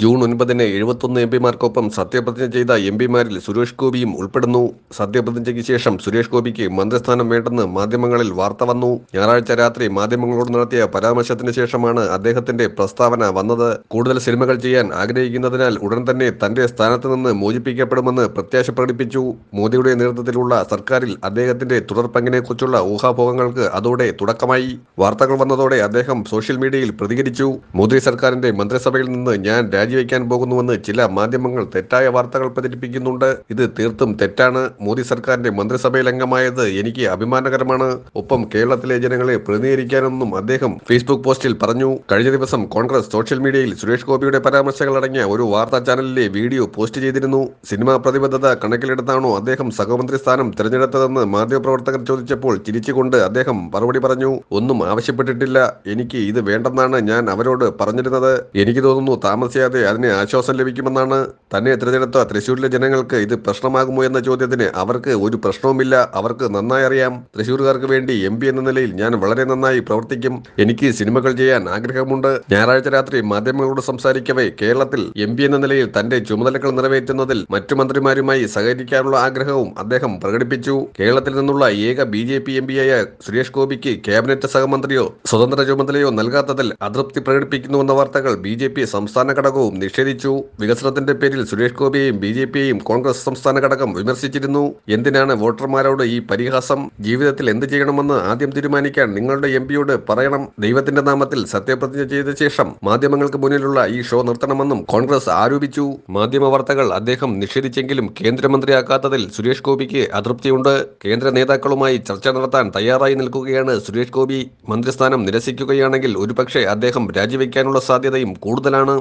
June ഒൻപതിന് എഴുപത്തൊന്ന് M പിമാർക്കൊപ്പം സത്യപ്രതിജ്ഞ ചെയ്ത എം പിമാരിൽ സുരേഷ് ഗോപിയും ഉൾപ്പെടുന്നു. സത്യപ്രതിജ്ഞയ്ക്ക് ശേഷം സുരേഷ് ഗോപിക്ക് മന്ത്രിസ്ഥാനം വേണ്ടെന്ന് മാധ്യമങ്ങളിൽ വാർത്ത വന്നു. ഞായറാഴ്ച രാത്രി മാധ്യമങ്ങളോട് നടത്തിയ പരാമർശത്തിന് ശേഷമാണ് അദ്ദേഹത്തിന്റെ പ്രസ്താവന വന്നത്. കൂടുതൽ സിനിമകൾ ചെയ്യാൻ ആഗ്രഹിക്കുന്നതിനാൽ ഉടൻ തന്നെ തന്റെ സ്ഥാനത്ത് നിന്ന് മോചിപ്പിക്കപ്പെടുമെന്ന് പ്രത്യാശ പ്രകടിപ്പിച്ചു. മോദിയുടെ നേതൃത്വത്തിലുള്ള സർക്കാരിൽ അദ്ദേഹത്തിന്റെ തുടർപങ്കിനെക്കുറിച്ചുള്ള ഊഹാപോഹങ്ങൾക്ക് അതോടെ തുടക്കമായി. വാർത്തകൾ വന്നതോടെ അദ്ദേഹം സോഷ്യൽ മീഡിയയിൽ പ്രതികരിച്ചു. മോദി സർക്കാരിന്റെ മന്ത്രിസഭയിൽ നിന്ന് ഞാൻ രാജിവെക്കാൻ പോകുന്നുവെന്ന് ചില മാധ്യമങ്ങൾ തെറ്റായ വാർത്തകൾ പ്രചരിപ്പിക്കുന്നുണ്ട്. ഇത് തീർത്തും തെറ്റാണ്. മോദി സർക്കാരിന്റെ മന്ത്രിസഭയിൽ അംഗമായത് എനിക്ക് അഭിമാനകരമാണ്. ഒപ്പം കേരളത്തിലെ ജനങ്ങളെ പ്രതിനിധീകരിക്കാനെന്നും അദ്ദേഹം ഫേസ്ബുക്ക് പോസ്റ്റിൽ പറഞ്ഞു. കഴിഞ്ഞ ദിവസം കോൺഗ്രസ് സോഷ്യൽ മീഡിയയിൽ സുരേഷ് ഗോപിയുടെ പരാമർശങ്ങൾ അടങ്ങിയ ഒരു വാർത്താ ചാനലിലെ വീഡിയോ പോസ്റ്റ് ചെയ്തിരുന്നു. സിനിമാ പ്രതിബദ്ധത കണക്കിലെടുത്താണോ അദ്ദേഹം സഹമന്ത്രി സ്ഥാനം തിരഞ്ഞെടുത്തതെന്ന് മാധ്യമപ്രവർത്തകർ ചോദിച്ചപ്പോൾ ചിരിച്ചുകൊണ്ട് അദ്ദേഹം മറുപടി പറഞ്ഞു. ഒന്നും ആവശ്യപ്പെട്ടിട്ടില്ല. എനിക്ക് ഇത് വേണ്ടെന്നാണ് ഞാൻ അവരോട് പറഞ്ഞിരുന്നത്. എനിക്ക് തോന്നുന്നു താമസിയാതെ അതിന് ആശ്വാസം ലഭിക്കുമെന്നാണ് തന്നെ തിരഞ്ഞെടുത്ത തൃശൂരിലെ ജനങ്ങൾക്ക് ഇത് പ്രശ്നമാകുമോ എന്ന ചോദ്യത്തിന് അവർക്ക് ഒരു പ്രശ്നവുമില്ല. അവർക്ക് നന്നായി അറിയാം. തൃശൂരുകാർക്ക് വേണ്ടി എം എന്ന നിലയിൽ ഞാൻ വളരെ നന്നായി പ്രവർത്തിക്കും. എനിക്ക് സിനിമകൾ ചെയ്യാൻ ആഗ്രഹമുണ്ട്. ഞായറാഴ്ച രാത്രി മാധ്യമങ്ങളോട് സംസാരിക്കവേ കേരളത്തിൽ എം എന്ന നിലയിൽ തന്റെ ചുമതലകൾ നിറവേറ്റുന്നതിൽ മറ്റു മന്ത്രിമാരുമായി സഹകരിക്കാനുള്ള ആഗ്രഹവും അദ്ദേഹം പ്രകടിപ്പിച്ചു. കേരളത്തിൽ നിന്നുള്ള ഏക ബി ജെ പി എം പിയായ സുരേഷ് ഗോപിക്ക് ക്യാബിനറ്റ് സഹമന്ത്രിയോ സ്വതന്ത്ര ചുമതലയോ നൽകാത്തതിൽ അതൃപ്തി പ്രകടിപ്പിക്കുന്നുവെന്ന വാർത്തകൾ ബി ജെ പി സംസ്ഥാന ഘടകവും നിഷേധിച്ചു. വികസനത്തിന്റെ പേരിൽ സുരേഷ് ഗോപിയെയും ബി ജെ പിയെയും കോൺഗ്രസ് സംസ്ഥാന ഘടകം വിമർശിച്ചിരുന്നു. എന്തിനാണ് വോട്ടർമാരോട് ഈ പരിഹാസം? ജീവിതത്തിൽ എന്ത് ചെയ്യണമെന്ന് ആദ്യം തീരുമാനിക്കാൻ നിങ്ങളുടെ എം പിയോട് പറയണം. ദൈവത്തിന്റെ നാമത്തിൽ സത്യപ്രതിജ്ഞ ചെയ്ത ശേഷം മാധ്യമങ്ങൾക്ക് മുന്നിലുള്ള ഈ ഷോ നിർത്തണമെന്നും കോൺഗ്രസ് ആരോപിച്ചു. മാധ്യമ വാർത്തകൾ അദ്ദേഹം നിഷേധിച്ചെങ്കിലും കേന്ദ്രമന്ത്രിയാക്കാത്തതിൽ സുരേഷ് ഗോപിക്ക് അതൃപ്തിയുണ്ട്. കേന്ദ്ര നേതാക്കളുമായി ചർച്ച നടത്താൻ തയ്യാറായി നിൽക്കുകയാണ് സുരേഷ് ഗോപി. മന്ത്രിസ്ഥാനം നിരസിക്കുകയാണെങ്കിൽ ഒരുപക്ഷെ അദ്ദേഹം രാജിവെക്കാനുള്ള സാധ്യതയും കൂടുതലാണ്.